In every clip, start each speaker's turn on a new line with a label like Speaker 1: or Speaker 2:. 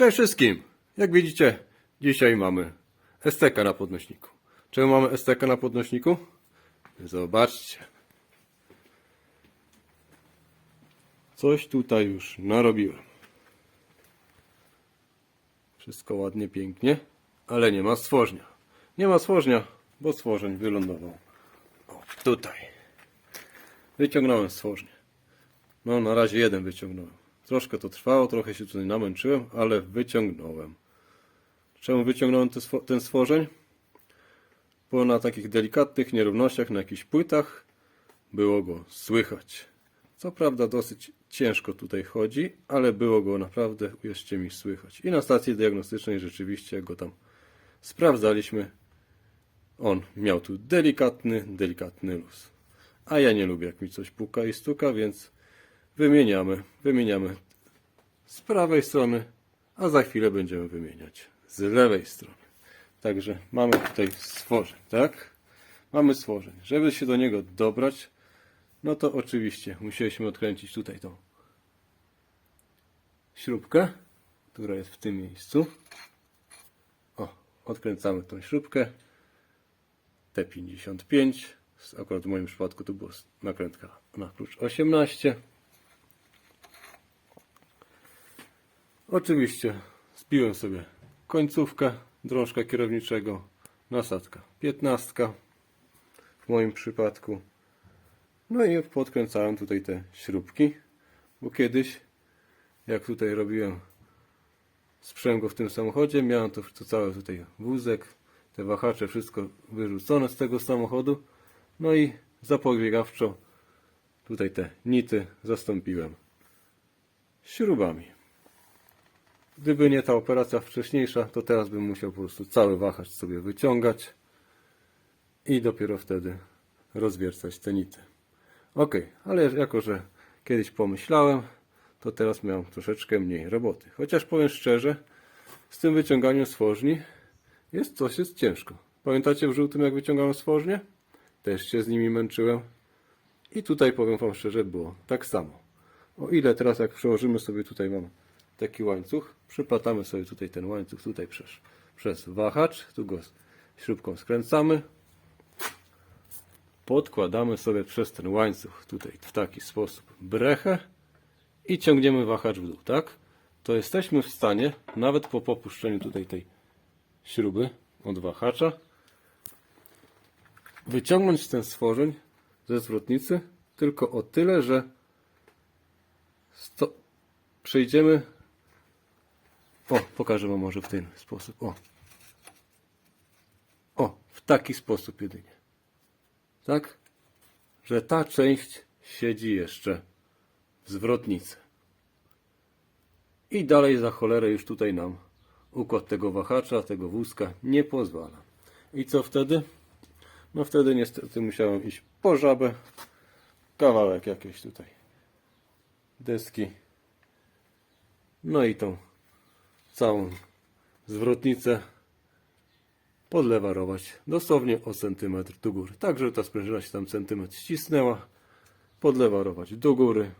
Speaker 1: Cześć wszystkim! Jak widzicie, dzisiaj mamy STK na podnośniku. Czemu mamy STK na podnośniku? Zobaczcie. Coś tutaj już narobiłem. Wszystko ładnie, pięknie, ale nie ma stworznia. Nie ma stworznia, bo stworzeń wylądował. O, tutaj. Wyciągnąłem stworznie. No, na razie jeden wyciągnąłem. Troszkę to trwało, trochę się tutaj namęczyłem, ale wyciągnąłem. Czemu wyciągnąłem ten stworzeń? Bo na takich delikatnych nierównościach, na jakichś płytach było go słychać. Co prawda dosyć ciężko tutaj chodzi, ale było go naprawdę, uwierzcie mi, słychać. I na stacji diagnostycznej rzeczywiście, go tam sprawdzaliśmy, on miał tu delikatny, delikatny luz. A ja nie lubię, jak mi coś puka i stuka, więc wymieniamy, wymieniamy z prawej strony, a za chwilę będziemy wymieniać z lewej strony. Także mamy tutaj stworzeń, tak? Mamy stworzeń. Żeby się do niego dobrać, no to oczywiście musieliśmy odkręcić tutaj tą śrubkę, która jest w tym miejscu. O, odkręcamy tą śrubkę. T55. Akurat w moim przypadku to była nakrętka na klucz 18. Oczywiście spiłem sobie końcówkę drążka kierowniczego, nasadka 15 w moim przypadku. No i podkręcałem tutaj te śrubki, bo kiedyś jak tutaj robiłem sprzęgło w tym samochodzie, miałem to, to cały tutaj wózek, te wahacze, wszystko wyrzucone z tego samochodu. No i zapobiegawczo tutaj te nity zastąpiłem śrubami. Gdyby nie ta operacja wcześniejsza, to teraz bym musiał po prostu cały wahacz sobie wyciągać i dopiero wtedy rozwiercać te nity. Ok, ale jako, że kiedyś pomyślałem, to teraz miałem troszeczkę mniej roboty. Chociaż powiem szczerze, z tym wyciąganiem stworzni jest coś jest ciężko. Pamiętacie w żółtym jak wyciągałem stworznie? Też się z nimi męczyłem. I tutaj powiem wam szczerze, było tak samo. O ile teraz jak przełożymy sobie tutaj mam taki łańcuch, przyplatamy sobie tutaj ten łańcuch tutaj przez, przez wahacz, tu go śrubką skręcamy, podkładamy sobie przez ten łańcuch tutaj w taki sposób brechę i ciągniemy wahacz w dół, tak? To jesteśmy w stanie, nawet po popuszczeniu tutaj tej śruby od wahacza, wyciągnąć ten stworzeń ze zwrotnicy tylko o tyle, że sto... przejdziemy o, pokażę wam może w ten sposób. O. O, w taki sposób jedynie. Tak? Że ta część siedzi jeszcze w zwrotnicy. I dalej za cholerę już tutaj nam układ tego wahacza, tego wózka nie pozwala. I co wtedy? No wtedy niestety musiałem iść po żabę. Kawałek jakiejś tutaj deski. No i tą całą zwrotnicę podlewarować dosłownie o centymetr do góry. Tak, żeby ta sprężyna się tam centymetr ścisnęła. Podlewarować do góry.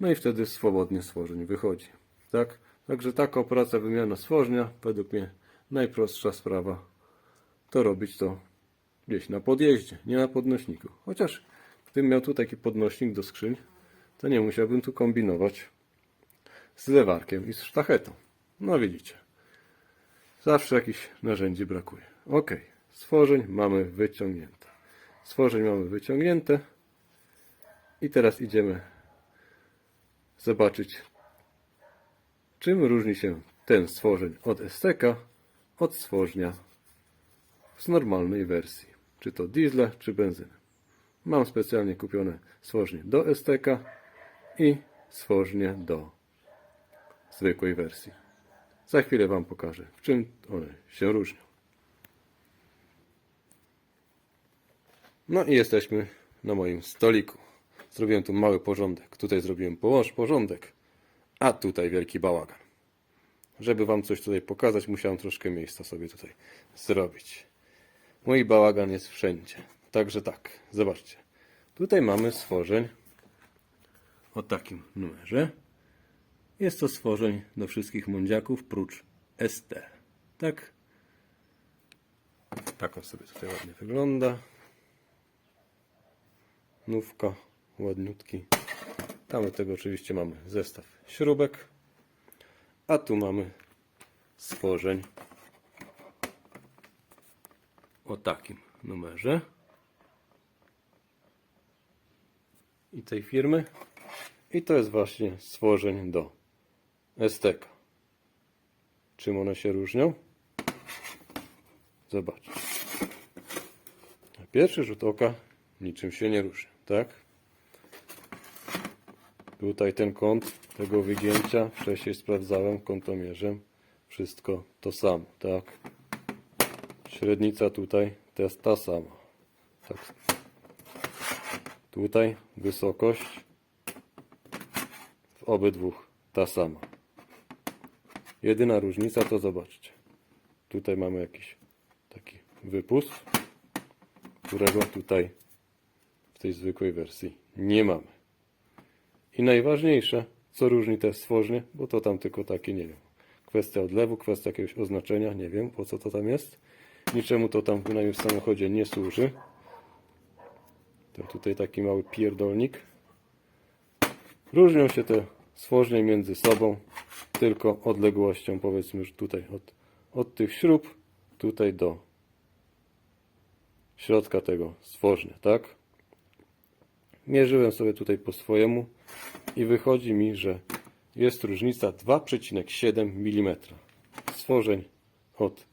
Speaker 1: No i wtedy swobodnie stworzeń wychodzi. Tak? Także taka operacja wymiana stworznia, według mnie najprostsza sprawa, to robić to gdzieś na podjeździe, nie na podnośniku. Chociaż gdybym miał tu taki podnośnik do skrzyń, to nie musiałbym tu kombinować z lewarkiem i z sztachetą. No widzicie. Zawsze jakichś narzędzi brakuje. Ok. Stworzeń mamy wyciągnięte. Stworzeń mamy wyciągnięte. I teraz idziemy zobaczyć, czym różni się ten stworzeń od STK od stworznia z normalnej wersji. Czy to diesla, czy benzyny. Mam specjalnie kupione stworznie do STK i stworznie do zwykłej wersji. Za chwilę Wam pokażę, w czym one się różnią. No i jesteśmy na moim stoliku. Zrobiłem tu mały porządek. Tutaj zrobiłem położ porządek, a tutaj wielki bałagan. Żeby Wam coś tutaj pokazać, musiałem troszkę miejsca sobie tutaj zrobić. Mój bałagan jest wszędzie. Także tak, zobaczcie. Tutaj mamy stworzeń o takim numerze. Jest to stworzeń do wszystkich mądziaków prócz ST. Tak? Tak on sobie tutaj ładnie wygląda. Nówka, ładniutki. Tam do tego oczywiście mamy zestaw śrubek. A tu mamy stworzeń o takim numerze. I tej firmy. I to jest właśnie stworzeń do STK. Czym one się różnią? Zobaczcie. Na pierwszy rzut oka niczym się nie różni, tak? Tutaj ten kąt tego wygięcia wcześniej sprawdzałem kątomierzem. Wszystko to samo, tak? Średnica tutaj jest ta sama. Tak. Tutaj wysokość w obydwu ta sama. Jedyna różnica to zobaczcie. Tutaj mamy jakiś taki wypust, którego tutaj w tej zwykłej wersji nie mamy. I najważniejsze, co różni te stworznie, bo to tam tylko takie, nie wiem, kwestia odlewu, kwestia jakiegoś oznaczenia, nie wiem po co to tam jest. Niczemu to tam przynajmniej w samochodzie nie służy. To tutaj taki mały pierdolnik. Różnią się te stworznie między sobą tylko odległością, powiedzmy, że tutaj od, od tych śrub, tutaj do środka tego stworznia, tak? Mierzyłem sobie tutaj po swojemu i wychodzi mi, że jest różnica 2,7 mm. Stworzeń od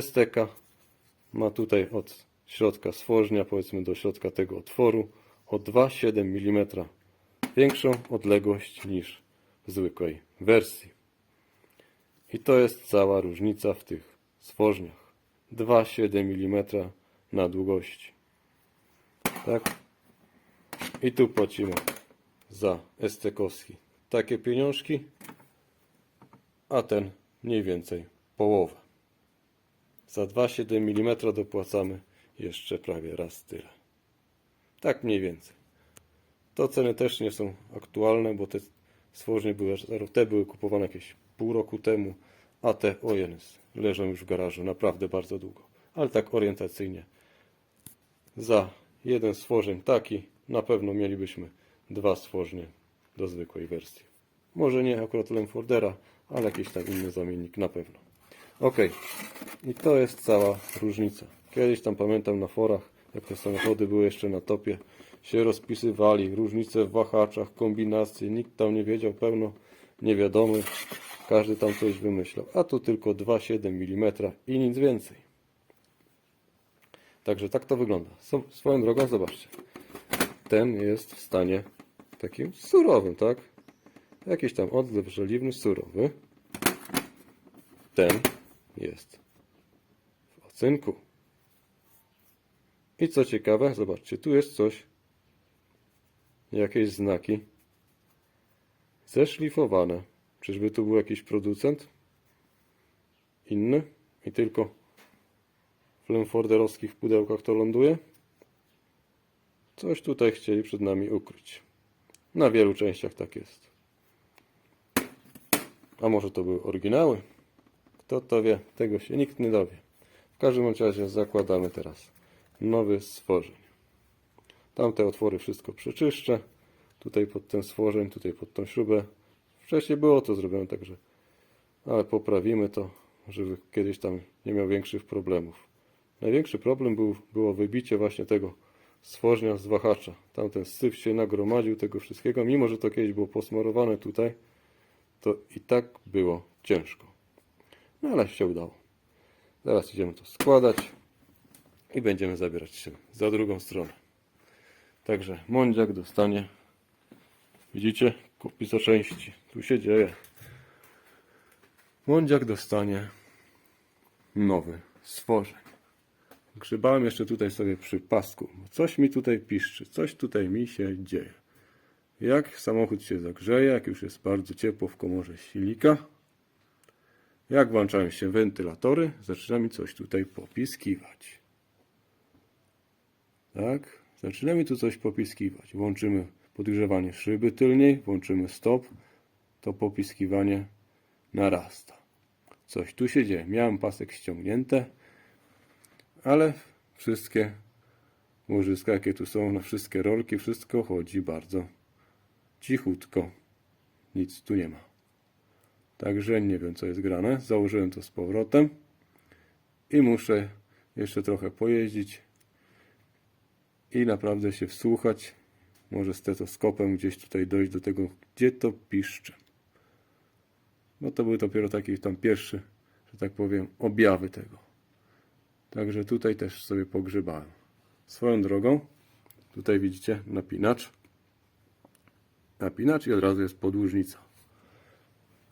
Speaker 1: STK ma tutaj od środka stworznia, powiedzmy do środka tego otworu, o 2,7 mm większą odległość niż w zwykłej wersji. I to jest cała różnica w tych stworzniach. 2,7 mm na długości. Tak? I tu płacimy za estekowski takie pieniążki, a ten mniej więcej połowę. Za 2,7 mm dopłacamy jeszcze prawie raz tyle. Tak mniej więcej. To ceny też nie są aktualne, bo te stworzenie były, te były kupowane jakieś pół roku temu, a te, o jenes, leżą już w garażu naprawdę bardzo długo. Ale tak orientacyjnie. Za jeden stworzeń taki na pewno mielibyśmy dwa stworznie do zwykłej wersji. Może nie akurat Lemfordera, ale jakiś tam inny zamiennik na pewno. Ok, i to jest cała różnica. Kiedyś tam pamiętam na forach, jak te samochody były jeszcze na topie, się rozpisywali, różnice w wahaczach, kombinacje, nikt tam nie wiedział, pełno niewiadomych, każdy tam coś wymyślał, a tu tylko 2,7 mm i nic więcej. Także tak to wygląda. Swoją drogą, zobaczcie, ten jest w stanie takim surowym, tak? Jakiś tam odlew żeliwny, surowy. Ten jest w ocynku. I co ciekawe, zobaczcie, tu jest coś, jakieś znaki zeszlifowane. Czyżby tu był jakiś producent? Inny? I tylko w Lemforderowskich pudełkach to ląduje? Coś tutaj chcieli przed nami ukryć. Na wielu częściach tak jest. A może to były oryginały? Kto to wie? Tego się nikt nie dowie. W każdym razie zakładamy teraz nowy stworzeń. Tamte otwory wszystko przeczyszczę. Tutaj pod ten stworzeń, tutaj pod tą śrubę. Wcześniej było to zrobione także, ale poprawimy to, żeby kiedyś tam nie miał większych problemów. Największy problem był, było wybicie właśnie tego stworznia z wahacza. Tamten syf się nagromadził tego wszystkiego, mimo że to kiedyś było posmarowane tutaj, to i tak było ciężko. No ale się udało. Zaraz idziemy to składać i będziemy zabierać się za drugą stronę. Także mądziak dostanie, widzicie, kupisa części. Tu się dzieje. Mądziak dostanie nowy stworzeń. Grzebałem jeszcze tutaj sobie przy pasku. Coś mi tutaj piszczy, coś tutaj mi się dzieje. Jak samochód się zagrzeje, jak już jest bardzo ciepło w komorze silnika, jak włączają się wentylatory, zaczyna mi coś tutaj popiskiwać. Tak? Zaczyna mi tu coś popiskiwać. Włączymy podgrzewanie szyby tylniej, włączymy stop. to popiskiwanie narasta. Coś tu się dzieje. Miałem pasek ściągnięte, ale wszystkie łożyska, jakie tu są, na wszystkie rolki, wszystko chodzi bardzo cichutko. Nic tu nie ma. Także nie wiem, co jest grane. Założyłem to z powrotem i muszę jeszcze trochę pojeździć i naprawdę się wsłuchać. Może stetoskopem gdzieś tutaj dojść do tego, gdzie to piszcze. No to był dopiero taki tam pierwszy, że tak powiem, objawy tego. Także tutaj też sobie pogrzebałem. Swoją drogą, tutaj widzicie napinacz. Napinacz i od razu jest podłużnica.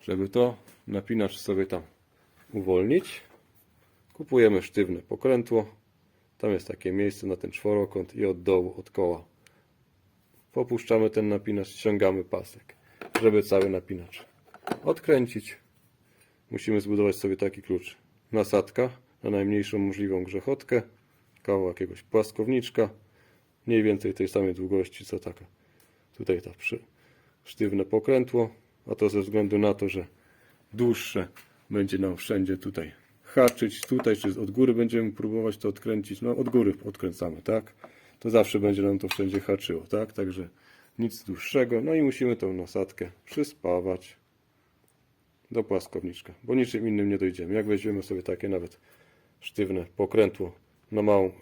Speaker 1: Żeby to napinacz sobie tam uwolnić, kupujemy sztywne pokrętło. Tam jest takie miejsce na ten czworokąt i od dołu, od koła popuszczamy ten napinacz, ściągamy pasek, żeby cały napinacz odkręcić. Musimy zbudować sobie taki klucz. Nasadka na najmniejszą możliwą grzechotkę, kawał jakiegoś płaskowniczka, mniej więcej tej samej długości co taka. Tutaj ta przy, sztywne pokrętło, a to ze względu na to, że dłuższe będzie nam wszędzie tutaj haczyć. Tutaj czy od góry będziemy próbować to odkręcić. No od góry odkręcamy, tak? To zawsze będzie nam to wszędzie haczyło, tak? Także nic dłuższego. No i musimy tą nasadkę przyspawać do płaskowniczka, bo niczym innym nie dojdziemy. Jak weźmiemy sobie takie nawet sztywne pokrętło na małą,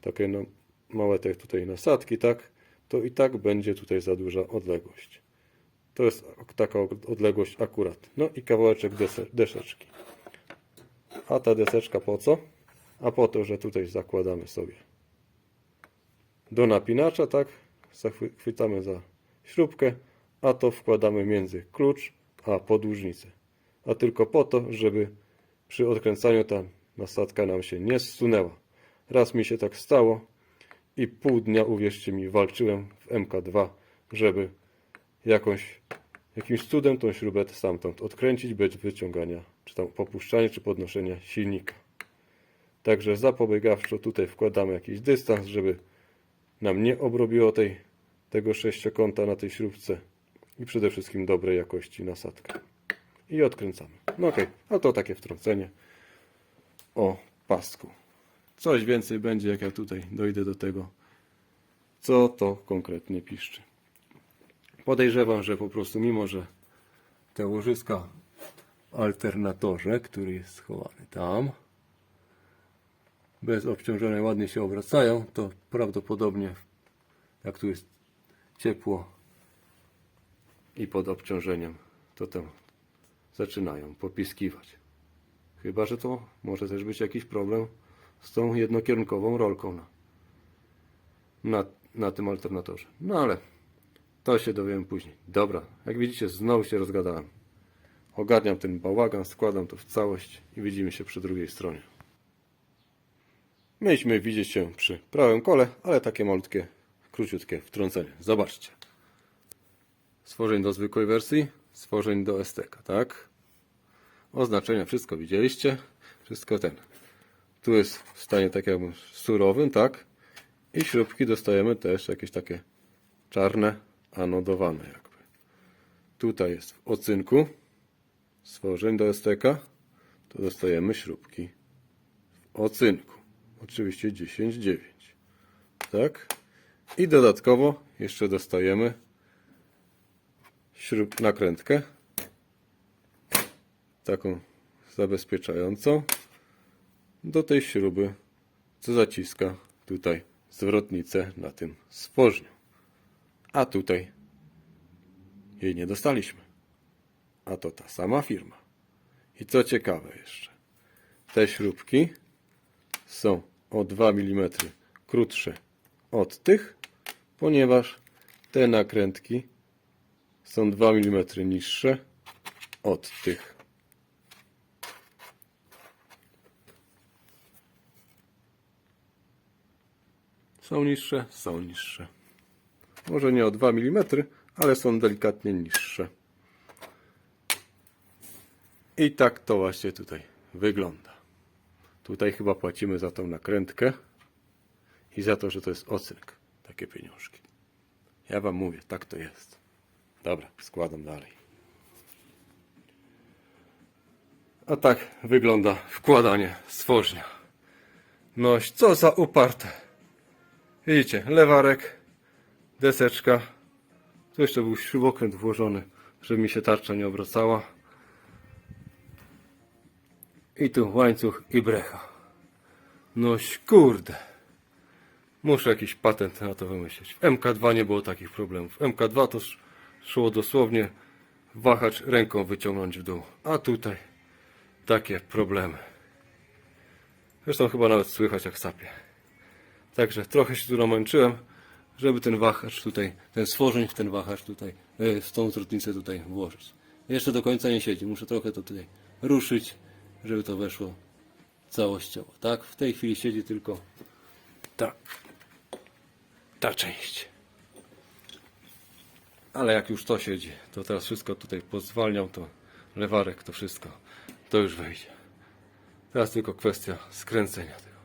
Speaker 1: takie no, małe te tutaj nasadki, tak? To i tak będzie tutaj za duża odległość. To jest taka odległość akurat. No i kawałeczek dese- deseczki. A ta deseczka po co? A po to, że tutaj zakładamy sobie do napinacza, tak? Chwytamy za śrubkę, a to wkładamy między klucz a podłużnicę. A tylko po to, żeby przy odkręcaniu ta nasadka nam się nie zsunęła. Raz mi się tak stało i pół dnia, uwierzcie mi, walczyłem w MK2, żeby jakąś, jakimś cudem tą śrubę stamtąd odkręcić bez wyciągania, czy tam popuszczania, czy podnoszenia silnika. Także zapobiegawczo tutaj wkładamy jakiś dystans, żeby nam nie obrobiło tej, tego sześciokąta na tej śrubce i przede wszystkim dobrej jakości nasadka. I odkręcamy. No okej, a to takie wtrącenie o pasku. Coś więcej będzie, jak ja tutaj dojdę do tego, co to konkretnie piszczy. Podejrzewam, że po prostu mimo, że te łożyska alternatorze, który jest schowany tam, bez obciążenia ładnie się obracają, to prawdopodobnie jak tu jest ciepło i pod obciążeniem, to tam zaczynają popiskiwać. Chyba, że to może też być jakiś problem z tą jednokierunkową rolką na, na, na tym alternatorze. No ale to się dowiem później. Dobra, jak widzicie, znowu się rozgadałem. Ogarniam ten bałagan, składam to w całość i widzimy się przy drugiej stronie. Mieliśmy widzieć się przy prawym kole, ale takie malutkie, króciutkie wtrącenie. Zobaczcie. Stworzeń do zwykłej wersji, stworzeń do STK, tak? Oznaczenia, wszystko widzieliście. Wszystko ten. Tu jest w stanie tak jakby surowym, tak? I śrubki dostajemy też jakieś takie czarne, anodowane jakby. Tutaj jest w ocynku stworzeń do STK, to dostajemy śrubki w ocynku. Oczywiście 10,9. Tak? I dodatkowo jeszcze dostajemy śrub nakrętkę taką zabezpieczającą do tej śruby, co zaciska tutaj zwrotnicę na tym spożniu. A tutaj jej nie dostaliśmy. A to ta sama firma. I co ciekawe jeszcze, te śrubki są o 2 mm krótsze od tych, ponieważ te nakrętki są 2 mm niższe od tych. Są niższe? Są niższe. Może nie o 2 mm, ale są delikatnie niższe. I tak to właśnie tutaj wygląda. Tutaj chyba płacimy za tą nakrętkę i za to, że to jest ocynk. Takie pieniążki. Ja wam mówię, tak to jest. Dobra, składam dalej. A tak wygląda wkładanie stworznia. Noś, co za uparte. Widzicie, lewarek, deseczka. Tu jeszcze był śrubokręt włożony, żeby mi się tarcza nie obracała. I tu łańcuch i brecha. Noś, kurde. Muszę jakiś patent na to wymyślić. W MK2 nie było takich problemów. W MK2 to sz- szło dosłownie wahacz ręką wyciągnąć w dół. A tutaj takie problemy. Zresztą chyba nawet słychać jak sapie. Także trochę się tu namęczyłem, żeby ten wahacz tutaj, ten stworzeń w ten wahacz tutaj, e, w tą trutnicę tutaj włożyć. Jeszcze do końca nie siedzi, muszę trochę to tutaj ruszyć, żeby to weszło całościowo. Tak, w tej chwili siedzi tylko ta, ta część. Ale jak już to siedzi, to teraz wszystko tutaj pozwalniam, to lewarek, to wszystko, to już wejdzie. Teraz tylko kwestia skręcenia tego.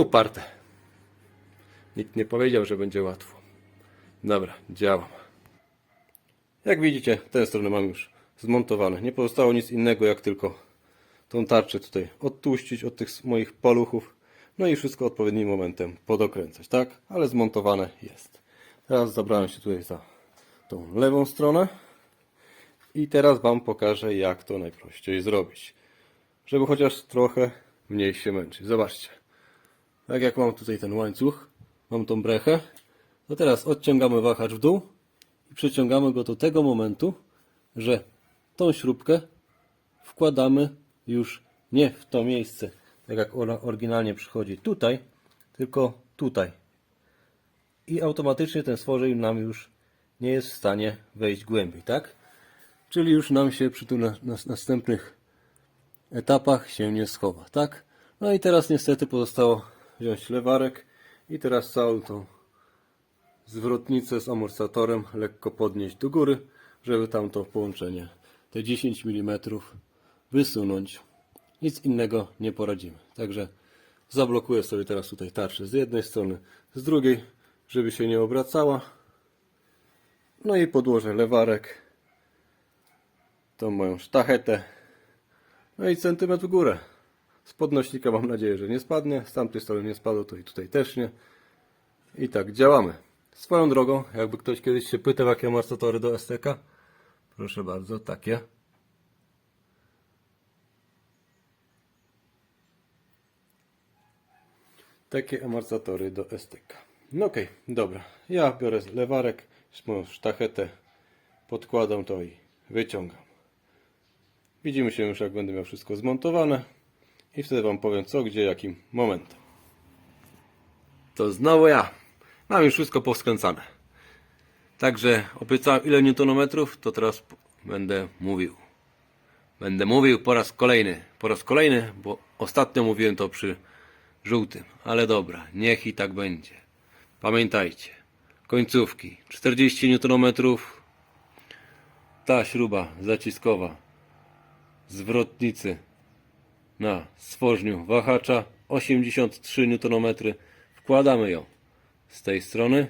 Speaker 1: Uparte. Nikt nie powiedział, że będzie łatwo. Dobra, działam. Jak widzicie, tę stronę mam już zmontowane. Nie pozostało nic innego, jak tylko tą tarczę tutaj odtłuścić od tych moich paluchów. No i wszystko odpowiednim momentem podokręcać, tak? Ale zmontowane jest. Teraz zabrałem się tutaj za tą lewą stronę. I teraz Wam pokażę, jak to najprościej zrobić. Żeby chociaż trochę mniej się męczyć. Zobaczcie. Tak jak mam tutaj ten łańcuch, mam tą brechę, to teraz odciągamy wahacz w dół i przeciągamy go do tego momentu, że tą śrubkę wkładamy już nie w to miejsce, tak jak oryginalnie przychodzi tutaj, tylko tutaj. I automatycznie ten stworzeń nam już nie jest w stanie wejść głębiej, tak? Czyli już nam się przy tu na, na, następnych etapach się nie schowa, tak? No i teraz niestety pozostało wziąć lewarek i teraz całą tą zwrotnicę z amortyzatorem lekko podnieść do góry, żeby tam to połączenie, te 10 mm wysunąć. Nic innego nie poradzimy. Także zablokuję sobie teraz tutaj tarczę z jednej strony, z drugiej, żeby się nie obracała. No i podłożę lewarek, tą moją sztachetę, no i centymetr w górę. Z podnośnika mam nadzieję, że nie spadnie, z tamtej strony nie spadło, to i tutaj też nie. I tak działamy. Swoją drogą, jakby ktoś kiedyś się pytał, jakie amortyzatory do STK, proszę bardzo, takie. Takie amortyzatory do STK. No okej, dobra. Ja biorę lewarek, moją sztachetę, podkładam to i wyciągam. Widzimy się już jak będę miał wszystko zmontowane i wtedy Wam powiem co, gdzie, jakim momentem. To znowu ja. Mam już wszystko poskręcane. Także obiecałem ile newtonometrów, to teraz będę mówił. Będę mówił po raz kolejny. Po raz kolejny, bo ostatnio mówiłem to przy żółtym. Ale dobra, niech i tak będzie. Pamiętajcie. Końcówki 40 newtonometrów. Ta śruba zaciskowa zwrotnicy na stworzniu wahacza 83 Nm. Wkładamy ją z tej strony,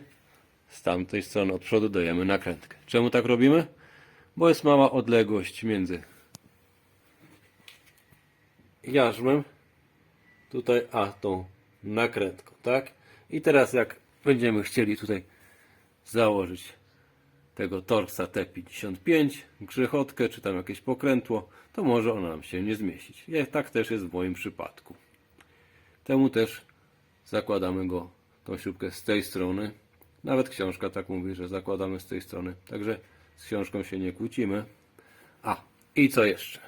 Speaker 1: z tamtej strony od przodu dajemy nakrętkę. Czemu tak robimy? Bo jest mała odległość między jarzmem tutaj a tą nakrętką, tak? I teraz jak będziemy chcieli tutaj założyć tego Torxa T55, grzechotkę, czy tam jakieś pokrętło, to może ona nam się nie zmieścić. Je- Tak też jest w moim przypadku. Temu też zakładamy go, tą śrubkę z tej strony. Nawet książka tak mówi, że zakładamy z tej strony. Także z książką się nie kłócimy. A, i co jeszcze?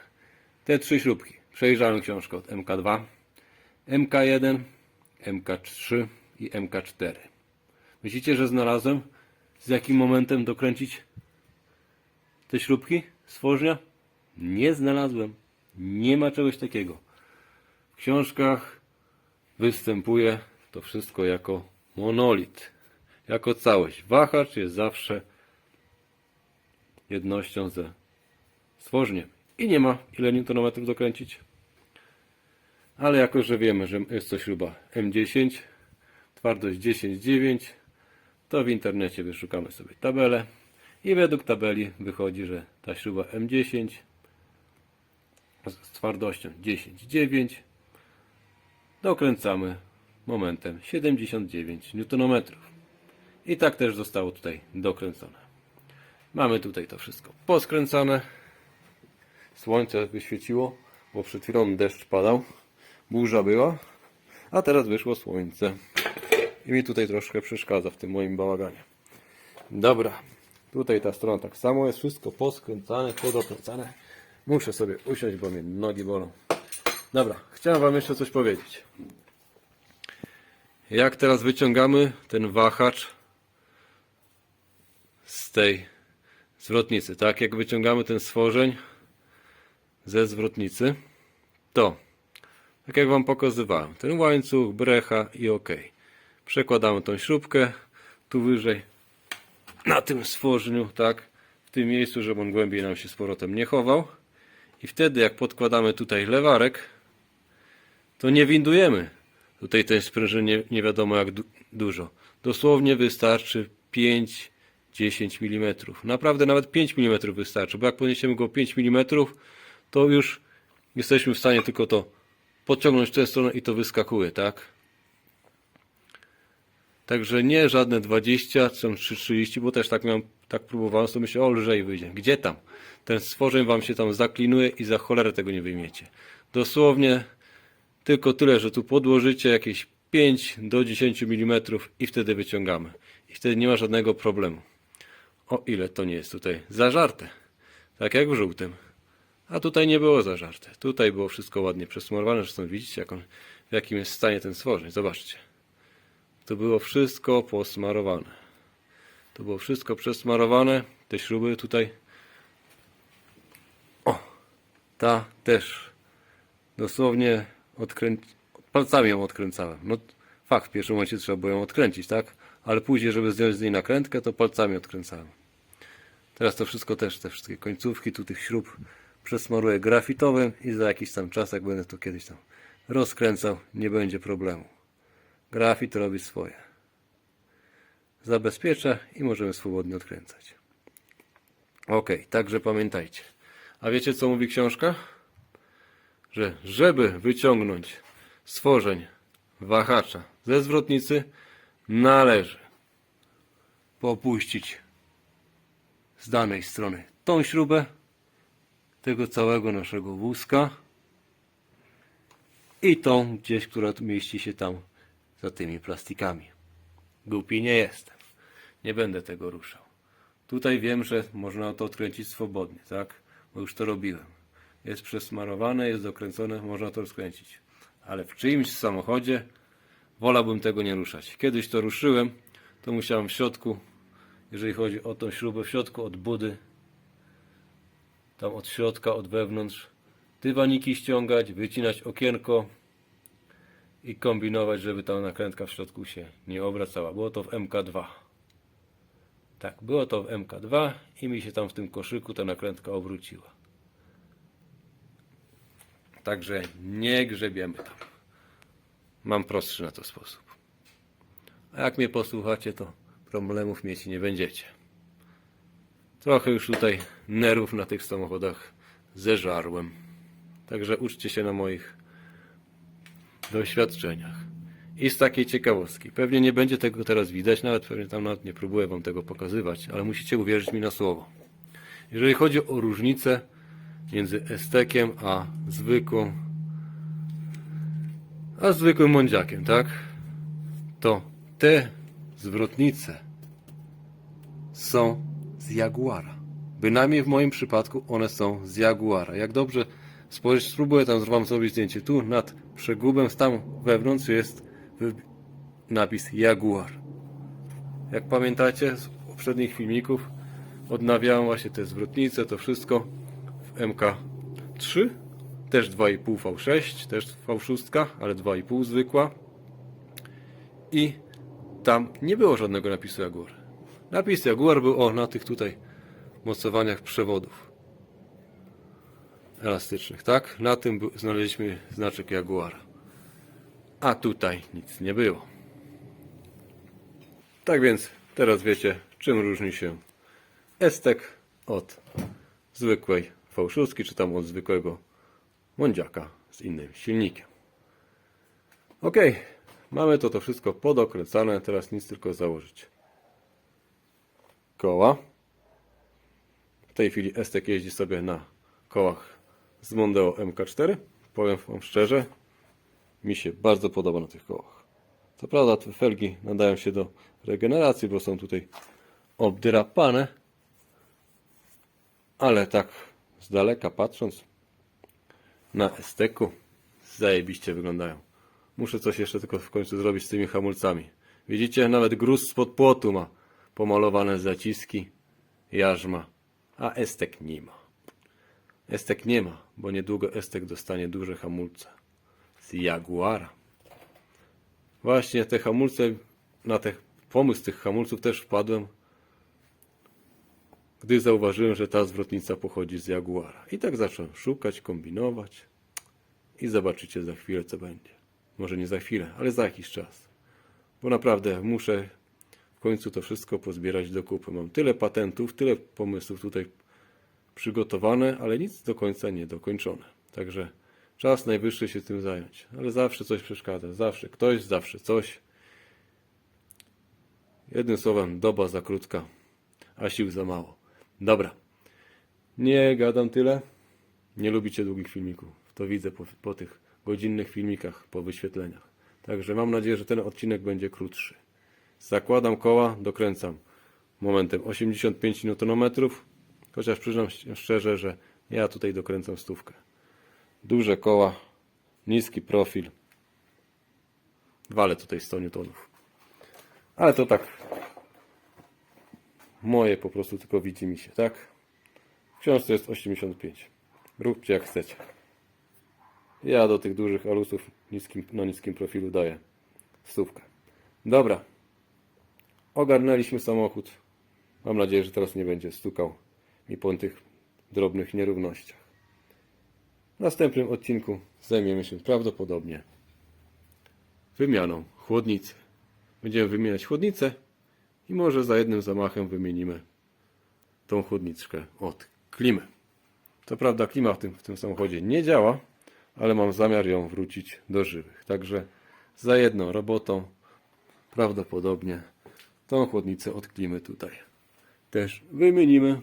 Speaker 1: Te trzy śrubki. Przejrzałem książkę od MK2, MK1, MK3 i MK4. Myślicie, że znalazłem z jakim momentem dokręcić te śrubki stworznia? Nie znalazłem. Nie ma czegoś takiego. W książkach występuje to wszystko jako monolit, jako całość. Wahacz jest zawsze jednością ze stworzniem. I nie ma ile newtonometrów dokręcić. Ale jako, że wiemy, że jest to śruba M10, twardość 10,9, to w internecie wyszukamy sobie tabelę i według tabeli wychodzi, że ta śruba M10 z twardością 10,9 dokręcamy momentem 79 Nm. I tak też zostało tutaj dokręcone. Mamy tutaj to wszystko poskręcane. Słońce wyświeciło, bo przed chwilą deszcz padał, burza była, a teraz wyszło słońce. I mi tutaj troszkę przeszkadza w tym moim bałaganie. Dobra, tutaj ta strona tak samo jest, wszystko poskręcane, podokręcane. Muszę sobie usiąść, bo mnie nogi bolą. Dobra, chciałem Wam jeszcze coś powiedzieć. Jak teraz wyciągamy ten wahacz z tej zwrotnicy, tak? Jak wyciągamy ten stworzeń ze zwrotnicy, to tak jak Wam pokazywałem, ten łańcuch, brecha i ok. Przekładamy tą śrubkę tu wyżej na tym stworzeniu, tak? W tym miejscu, żeby on głębiej nam się z powrotem nie chował. I wtedy jak podkładamy tutaj lewarek, to nie windujemy tutaj tej sprężyny nie, nie wiadomo jak du dużo. Dosłownie wystarczy 5-10 mm. Naprawdę nawet 5 mm wystarczy, bo jak podniesiemy go 5 mm, to już jesteśmy w stanie tylko to podciągnąć w tę stronę i to wyskakuje, tak? Także nie żadne 20 czy 30, bo też tak miałem, tak próbowałem, to myślę, o lżej wyjdzie. Gdzie tam? Ten stworzeń wam się tam zaklinuje i za cholerę tego nie wyjmiecie. Dosłownie tylko tyle, że tu podłożycie jakieś 5 do 10 mm i wtedy wyciągamy. I wtedy nie ma żadnego problemu. O ile to nie jest tutaj zażarte. Tak jak w żółtym. A tutaj nie było zażarte. Tutaj było wszystko ładnie przesmarowane. Zresztą widzicie, jak on, w jakim jest stanie ten stworzeń. Zobaczcie. To było wszystko posmarowane. To było wszystko przesmarowane. Te śruby tutaj. O! Ta też. Dosłownie odkręc... palcami ją odkręcałem. No fakt, w pierwszym momencie trzeba było ją odkręcić, tak? Ale później, żeby zdjąć z niej nakrętkę, to palcami odkręcałem. Teraz to wszystko też, te wszystkie końcówki tu tych śrub przesmaruję grafitowym i za jakiś tam czas, jak będę to kiedyś tam rozkręcał, nie będzie problemu. Grafit robi swoje. Zabezpiecza i możemy swobodnie odkręcać. Ok, także pamiętajcie. A wiecie co mówi książka? Że żeby wyciągnąć stworzeń wahacza ze zwrotnicy, należy popuścić z danej strony tą śrubę tego całego naszego wózka i tą gdzieś, która mieści się tam za tymi plastikami. Głupi nie jestem. Nie będę tego ruszał. Tutaj wiem, że można to odkręcić swobodnie, tak? Bo już to robiłem. Jest przesmarowane, jest dokręcone, można to rozkręcić. Ale w czyimś samochodzie wolałbym tego nie ruszać. Kiedyś to ruszyłem, to musiałem w środku, jeżeli chodzi o tą śrubę w środku od budy, tam od środka, od wewnątrz, dywaniki ściągać, wycinać okienko i kombinować, żeby ta nakrętka w środku się nie obracała. Było to w MK2. Tak, było to w MK2 i mi się tam w tym koszyku ta nakrętka obróciła. Także nie grzebiemy tam. Mam prostszy na to sposób. A jak mnie posłuchacie, to problemów mieć nie będziecie. Trochę już tutaj nerwów na tych samochodach zeżarłem. Także uczcie się na moich doświadczeniach. I z takiej ciekawostki. Pewnie nie będzie tego teraz widać, nawet pewnie tam nawet nie próbuję wam tego pokazywać, ale musicie uwierzyć mi na słowo. Jeżeli chodzi o różnicę między estekiem a zwykłą a zwykłym mądziakiem, tak? To te zwrotnice są z Jaguara. Bynajmniej w moim przypadku one są z Jaguara. Jak dobrze spojrzeć, spróbuję tam wam zrobić zdjęcie. Tu nad przegubem, tam wewnątrz jest napis Jaguar. Jak pamiętacie z poprzednich filmików, odnawiałem właśnie te zwrotnice, to wszystko w MK3, też 2,5 V6, też V6, ale 2,5 zwykła. I tam nie było żadnego napisu Jaguar. Napis Jaguar był o na tych tutaj mocowaniach przewodów elastycznych, tak? Na tym znaleźliśmy znaczek Jaguara. A tutaj nic nie było. Tak więc teraz wiecie, czym różni się Estek od zwykłej V6, czy tam od zwykłego Mondziaka z innym silnikiem. Ok, mamy to to wszystko podokręcane, teraz nic tylko założyć. Koła. W tej chwili Estek jeździ sobie na kołach z Mondeo MK4. Powiem Wam szczerze, mi się bardzo podoba na tych kołach. Co prawda te felgi nadają się do regeneracji, bo są tutaj obdrapane, ale tak z daleka patrząc na esteku zajebiście wyglądają. Muszę coś jeszcze tylko w końcu zrobić z tymi hamulcami. Widzicie, nawet gruz spod płotu ma pomalowane zaciski, jarzma, a estek nie ma. Estek nie ma, bo niedługo estek dostanie duże hamulce z Jaguara. Właśnie te hamulce, na ten pomysł tych hamulców też wpadłem, gdy zauważyłem, że ta zwrotnica pochodzi z Jaguara. I tak zacząłem szukać, kombinować i zobaczycie za chwilę, co będzie. Może nie za chwilę, ale za jakiś czas. Bo naprawdę muszę końcu to wszystko pozbierać do kupy. Mam tyle patentów, tyle pomysłów tutaj przygotowane, ale nic do końca nie dokończone. Także czas najwyższy się tym zająć. Ale zawsze coś przeszkadza. Zawsze ktoś, zawsze coś. Jednym słowem, doba za krótka, a sił za mało. Dobra. Nie gadam tyle. Nie lubicie długich filmików. To widzę po, po tych godzinnych filmikach, po wyświetleniach. Także mam nadzieję, że ten odcinek będzie krótszy. Zakładam koła, dokręcam momentem 85 Nm, chociaż przyznam szczerze, że ja tutaj dokręcam stówkę. Duże koła, niski profil. Walę tutaj 100 Newtonów. Ale to tak moje po prostu tylko widzi mi się, tak? W książce jest 85. Róbcie jak chcecie. Ja do tych dużych alusów niskim, na niskim profilu daję stówkę. Dobra. Ogarnęliśmy samochód. Mam nadzieję, że teraz nie będzie stukał mi po tych drobnych nierównościach. W następnym odcinku zajmiemy się prawdopodobnie wymianą chłodnicy. Będziemy wymieniać chłodnicę i może za jednym zamachem wymienimy tą chłodniczkę od klimy. Co prawda klima w tym, w tym samochodzie nie działa, ale mam zamiar ją wrócić do żywych. Także za jedną robotą prawdopodobnie tą chłodnicę od klimy tutaj też wymienimy.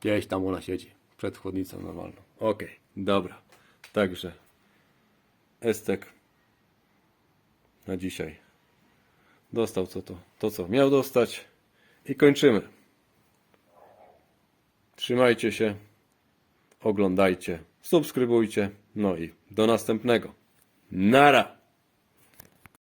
Speaker 1: Gdzieś tam ona siedzi przed chłodnicą normalną. Ok, dobra. Także Estek na dzisiaj dostał co to, to co miał dostać i kończymy. Trzymajcie się, oglądajcie, subskrybujcie, no i do następnego. Nara!